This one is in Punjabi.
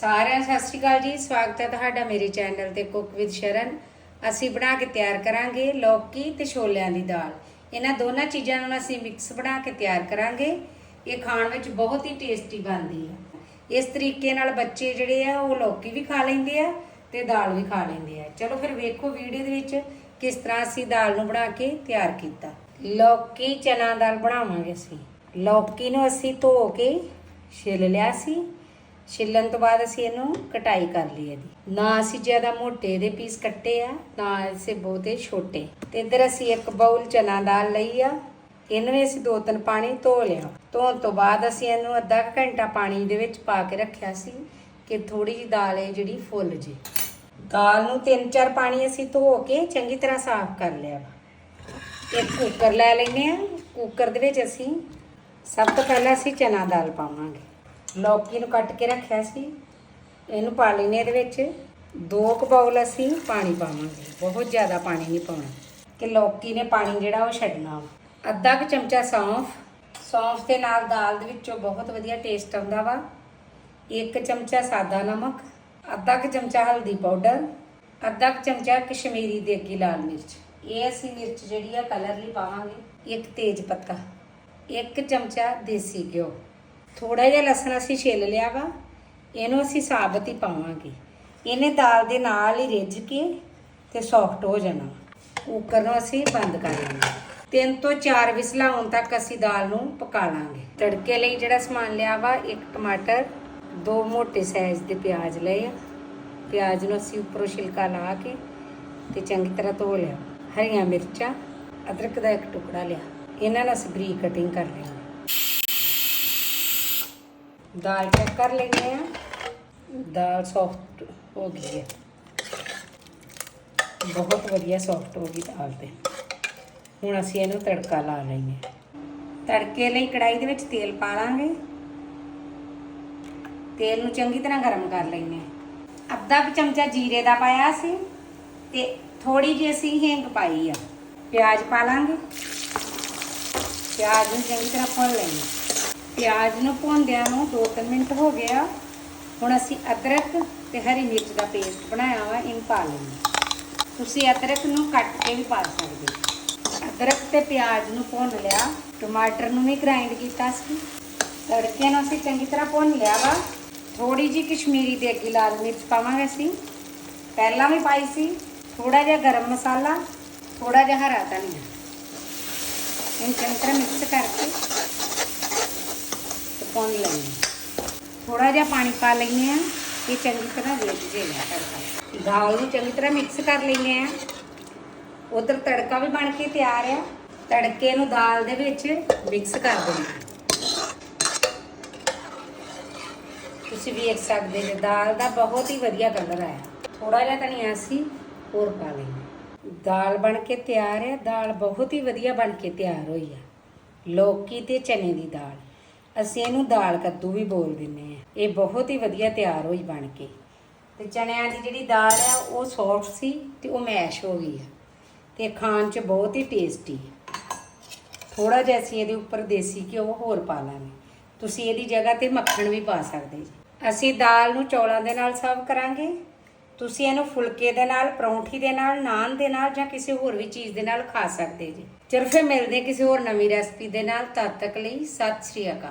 ਸਾਰਿਆਂ ਸਤਿ ਸ਼੍ਰੀ ਅਕਾਲ ਜੀ। ਸਵਾਗਤ ਹੈ ਤੁਹਾਡਾ ਮੇਰੇ ਚੈਨਲ ਤੇ ਕੁੱਕ ਵਿਦ ਸ਼ਰਨ। ਅਸੀਂ ਬਣਾ ਕੇ ਤਿਆਰ ਕਰਾਂਗੇ ਲੌਕੀ ਤੇ ਛੋਲਿਆਂ ਦੀ ਦਾਲ। ਇਹਨਾਂ ਦੋਨਾਂ ਚੀਜ਼ਾਂ ਨੂੰ ਅਸੀਂ ਮਿਕਸ ਬਣਾ ਕੇ ਤਿਆਰ ਕਰਾਂਗੇ। ਇਹ ਖਾਣ ਵਿੱਚ ਬਹੁਤ ਹੀ ਟੇਸਟੀ ਬਣਦੀ ਹੈ ਇਸ ਤਰੀਕੇ ਨਾਲ ਬੱਚੇ ਜਿਹੜੇ ਆ, ਉਹ ਲੌਕੀ ਵੀ ਖਾ ਲੈਂਦੇ ਆ ਤੇ ਦਾਲ ਵੀ ਖਾ ਲੈਂਦੇ ਆ। ਚਲੋ ਫਿਰ ਵੇਖੋ ਵੀਡੀਓ ਦੇ ਵਿੱਚ ਕਿਸ ਤਰ੍ਹਾਂ ਅਸੀਂ ਦਾਲ ਨੂੰ ਬਣਾ ਕੇ ਤਿਆਰ ਕੀਤਾ। ਲੌਕੀ ਚਨਾ ਦਾਲ ਬਣਾਵਾਂਗੇ ਅਸੀਂ। ਲੌਕੀ ਨੂੰ ਅਸੀਂ ਧੋ ਕੇ ਛਿੱਲ ਲਿਆ ਸੀ। ਛਿੱਲਣ ਤੋਂ ਬਾਅਦ ਅਸੀਂ ਇਹਨੂੰ ਕਟਾਈ ਕਰ ਲਈ ਇਹਦੀ। ਨਾ ਅਸੀਂ ਜ਼ਿਆਦਾ ਮੋਟੇ ਦੇ ਪੀਸ ਕੱਟੇ ਆ, ਨਾ ਇਸੇ ਬਹੁਤੇ ਛੋਟੇ। ਤੇ ਇੱਧਰ ਅਸੀਂ ਇੱਕ ਬਾਉਲ ਚਨਾ ਦਾਲ ਲਈ ਆ। ਇਹਨੂੰ ਵੀ ਅਸੀਂ ਦੋ ਤਿੰਨ ਪਾਣੀ ਧੋ ਲਿਆ। ਧੋਣ ਤੋਂ ਬਾਅਦ ਅਸੀਂ ਇਹਨੂੰ ਅੱਧਾ ਕੁ ਘੰਟਾ ਪਾਣੀ ਦੇ ਵਿੱਚ ਪਾ ਕੇ ਰੱਖਿਆ ਸੀ ਕਿ ਥੋੜੀ ਜਿਹੀ ਦਾਲ ਹੈ ਜਿਹੜੀ ਫੁੱਲ ਜੇ। ਦਾਲ ਨੂੰ ਤਿੰਨ ਚਾਰ ਪਾਣੀ ਅਸੀਂ ਧੋ ਕੇ ਚੰਗੀ ਤਰ੍ਹਾਂ ਸਾਫ਼ ਕਰ ਲਿਆ ਵਾ। ਇੱਕ ਕੁੱਕਰ ਲੈ ਲੈਨੇ ਆ। ਕੁੱਕਰ ਦੇ ਵਿੱਚ ਅਸੀਂ ਸਭ ਤੋਂ ਪਹਿਲਾਂ ਅਸੀਂ ਚਨਾ ਦਾਲ ਪਾਵਾਂਗੇ। ਲੌਕੀ ਨੂੰ ਕੱਟ ਕੇ ਰੱਖਿਆ ਸੀ। ਇਹਨੂੰ ਪਾ ਲੈਨੇ ਇਹਦੇ ਵਿੱਚ। ਦੋ ਕੁ ਬਾਉਲ ਅਸੀਂ ਪਾਣੀ ਪਾਵਾਂਗੇ। ਬਹੁਤ ਜ਼ਿਆਦਾ ਪਾਣੀ ਨਹੀਂ ਪਾਉਣਾ। ਕਿ ਲੌਕੀ ਨੇ ਪਾਣੀ ਜਿਹੜਾ ਉਹ ਛੱਡਣਾ ਵਾ। ਅੱਧਾ ਕੁ ਚਮਚਾ ਸੌਂਫ। ਸੌਂਫ ਦੇ ਨਾਲ ਦਾਲ ਦੇ ਵਿੱਚੋਂ ਬਹੁਤ ਵਧੀਆ ਟੇਸਟ ਆਉਂਦਾ ਵਾ। ਇੱਕ ਚਮਚਾ ਸਾਦਾ ਨਮਕ। ਅੱਧਾ ਕੁ ਚਮਚਾ ਹਲਦੀ ਪਾਊਡਰ ਅੱਧਾ ਕੁ ਚਮਚਾ ਕਸ਼ਮੀਰੀ ਦੇਗੀ ਲਾਲ ਮਿਰਚ। ਇਹ ਅਸੀਂ ਮਿਰਚ ਜਿਹੜੀ ਆ ਕਲਰ ਲਈ ਪਾਵਾਂਗੇ। ਇੱਕ ਤੇਜ ਪੱਤਾ। ਇੱਕ ਚਮਚਾ ਦੇਸੀ ਘਿਓ। ਥੋੜਾ ਜਿਹਾ ਲਸਣ ਅਸੀਂ ਛਿੱਲ ਲਿਆ ਵਾ, ਇਹਨੂੰ ਅਸੀਂ ਸਾਬਤ ਹੀ ਪਾਵਾਂਗੇ। ਇਹਨੇ ਦਾਲ ਦੇ ਨਾਲ ਹੀ ਰਿੱਝ ਕੇ ਤੇ ਸੌਫਟ ਹੋ ਜਾਣਾ। ਕੁੱਕਰ ਨੂੰ ਅਸੀਂ ਬੰਦ ਕਰ ਦੇਣਾ। ਤਿੰਨ ਤੋਂ ਚਾਰ ਵਿਸਲਾਂ ਹੋਣ ਤੱਕ ਅਸੀਂ ਦਾਲ ਨੂੰ ਪਕਾ ਲਾਂਗੇ। ਤੜਕੇ ਲਈ ਜਿਹੜਾ ਸਮਾਨ ਲਿਆ ਵਾ, ਇੱਕ ਟਮਾਟਰ, ਦੋ ਮੋਟੇ ਸਾਈਜ਼ ਦੇ ਪਿਆਜ਼ ਲਏ ਆ। ਪਿਆਜ਼ ਨੂੰ ਅਸੀਂ ਉੱਪਰੋਂ ਛਿਲਕਾ ਲਾ ਕੇ ਤੇ ਚੰਗੀ ਤਰ੍ਹਾਂ ਧੋ ਲਿਆ। ਹਰੀਆਂ ਮਿਰਚਾਂ, ਅਦਰਕ ਦਾ ਇੱਕ ਟੁਕੜਾ ਲਿਆ। ਇਹਨਾਂ ਨੂੰ ਅਸੀਂ ਬਰੀਕ ਕਟਿੰਗ ਕਰ ਲੈਣੀ ਦਾਲ ਚੈੱਕ ਕਰ ਲੈਂਦੇ ਆ ਦਾਲ ਸੌਫਟ ਹੋ ਗਈ ਹੈ। ਬਹੁਤ ਵਧੀਆ ਸੌਫਟ ਹੋ ਗਈ ਦਾਲ ਤੇ। ਹੁਣ ਅਸੀਂ ਇਹਨੂੰ ਤੜਕਾ ਲਾ ਲੈਂਦੇ ਹਾਂ। ਤੜਕੇ ਲਈ ਕੜਾਈ ਦੇ ਵਿੱਚ ਤੇਲ ਪਾ ਲਾਂਗੇ। ਤੇਲ ਨੂੰ ਚੰਗੀ ਤਰ੍ਹਾਂ ਗਰਮ ਕਰ ਲੈਂਦੇ ਹਾਂ। ਅੱਧਾ ਚਮਚਾ ਜੀਰੇ ਦਾ ਪਾਇਆ ਸੀ ਤੇ ਥੋੜੀ ਜਿਹੀ ਅਸੀਂ ਹਿੰਗ ਪਾਈ ਆ। ਪਿਆਜ਼ ਪਾ ਲਾਂਗੇ। ਪਿਆਜ਼ ਨੂੰ ਚੰਗੀ ਤਰ੍ਹਾਂ ਭੁੰਨ ਲੈਂਦੇ ਪਿਆਜ਼ ਨੂੰ ਭੁੰਨਦਿਆਂ ਨੂੰ 2-3 ਮਿੰਟ ਹੋ ਗਿਆ। ਹੁਣ ਅਸੀਂ ਅਦਰਕ ਤੇ ਹਰੀ ਮਿਰਚ ਦਾ ਪੇਸਟ ਬਣਾਇਆ ਵਾ, ਇਹਨੂੰ ਪਾ ਲੈਂਦੇ ਤੁਸੀਂ ਅਦਰਕ ਨੂੰ ਕੱਟ ਕੇ ਵੀ ਪਾ ਸਕਦੇ ਹੋ। ਅਦਰਕ ਤੇ ਪਿਆਜ਼ ਨੂੰ ਭੁੰਨ ਲਿਆ, ਟਮਾਟਰ ਨੂੰ ਵੀ ਗ੍ਰਾਈਂਡ ਕੀਤਾ ਸੀ। ਤੜਕੇ ਨੂੰ ਅਸੀਂ ਚੰਗੀ ਤਰ੍ਹਾਂ ਭੁੰਨ ਲਿਆ ਵਾ। ਥੋੜੀ ਜੀ ਕਸ਼ਮੀਰੀ ਦੇਗੀ ਲਾਲ ਮਿਰਚ ਪਾਵਾਂਗੇ ਅਸੀਂ। ਪਹਿਲਾਂ ਵੀ ਪਾਈ ਸੀ ਥੋੜਾ ਜਿਹਾ ਗਰਮ ਮਸਾਲਾ ਥੋੜਾ ਜਿਹਾ ਹਰਾ ਧਨੀਆ। ਇਹਨੂੰ ਚੰਗੀ ਤਰ੍ਹਾਂ ਮਿਕਸ ਕਰਕੇ ਭੁੰਨ ਲੈਂਦੇ ਥੋੜਾ ਜਿਹਾ ਪਾਣੀ ਪਾ ਲੈਂਦੇ ਆ ਇਹ ਚੰਗੀ ਤਰ੍ਹਾਂ ਰਿੱਝ ਜਾਏਗਾ ਤੜਕਾ ਦਾਲ ਨੂੰ ਚੰਗੀ ਤਰ੍ਹਾਂ ਮਿਕਸ ਕਰ ਲੈਂਦੇ ਆ ਉਧਰ ਤੜਕਾ ਵੀ ਬਣ ਕੇ ਤਿਆਰ ਆ। ਤੜਕੇ ਨੂੰ ਦਾਲ ਦੇ ਵਿੱਚ ਮਿਕਸ ਕਰ ਦੇਣਾ ਤੁਸੀਂ ਵੇਖ ਸਕਦੇ ਜੇ ਦਾਲ ਦਾ ਬਹੁਤ ਹੀ ਵਧੀਆ ਕਲਰ ਆਇਆ। ਥੋੜਾ ਜਿਹਾ ਧਨੀਆ ਅਸੀਂ ਹੋਰ ਪਾ ਲੈਂਦੇ ਦਾਲ ਬਣ ਕੇ ਤਿਆਰ ਹੈ ਦਾਲ ਬਹੁਤ ਹੀ ਵਧੀਆ ਬਣ ਕੇ ਤਿਆਰ ਹੋਈ ਆ। ਲੋਕੀ ਤੇ ਚਨੇ ਦੀ ਦਾਲ। ਅਸੀਂ ਇਹਨੂੰ ਦਾਲ ਕੱਦੂ ਵੀ ਬੋਲ ਦਿੰਨੇ ਆ ਇਹ ਬਹੁਤ ਹੀ ਵਧੀਆ ਤਿਆਰ ਹੋਈ ਬਣ ਕੇ। ਤੇ ਚਣਿਆਂ ਦੀ ਜਿਹੜੀ ਦਾਲ ਹੈ, ਉਹ ਸੌਫਟ ਸੀ ਤੇ ਉਹ ਮੈਸ਼ ਹੋ ਗਈ ਆ। ਤੇ ਖਾਣ 'ਚ ਬਹੁਤ ਹੀ ਟੇਸਟੀ ਥੋੜਾ ਜਿਹਾ ਅਸੀਂ ਇਹਦੇ ਉੱਪਰ ਦੇਸੀ ਘਿਓ ਹੋਰ ਪਾ ਲਾਂਗੇ। ਤੁਸੀਂ ਇਹਦੀ ਜਗ੍ਹਾ ਤੇ ਮੱਖਣ ਵੀ ਪਾ ਸਕਦੇ ਜੀ। ਅਸੀਂ ਦਾਲ ਨੂੰ ਚੌਲਾਂ ਦੇ ਨਾਲ ਸਰਵ ਕਰਾਂਗੇ। ਤੁਸੀਂ ਇਹਨੂੰ ਫੁਲਕੇ ਦੇ ਨਾਲ, ਪਰੌਂਠੀ ਦੇ ਨਾਲ, ਨਾਨ ਦੇ ਨਾਲ ਜਾਂ ਕਿਸੇ ਹੋਰ ਵੀ ਚੀਜ਼ ਦੇ ਨਾਲ ਖਾ ਸਕਦੇ ਜੀ। ਚਲੋ ਫਿਰ ਮਿਲਦੇ ਕਿਸੇ ਹੋਰ ਨਵੀਂ ਰੈਸਪੀ ਦੇ ਨਾਲ। ਤਦ ਤੱਕ ਲਈ ਸਤਿ ਸ਼੍ਰੀ ਅਕਾਲ।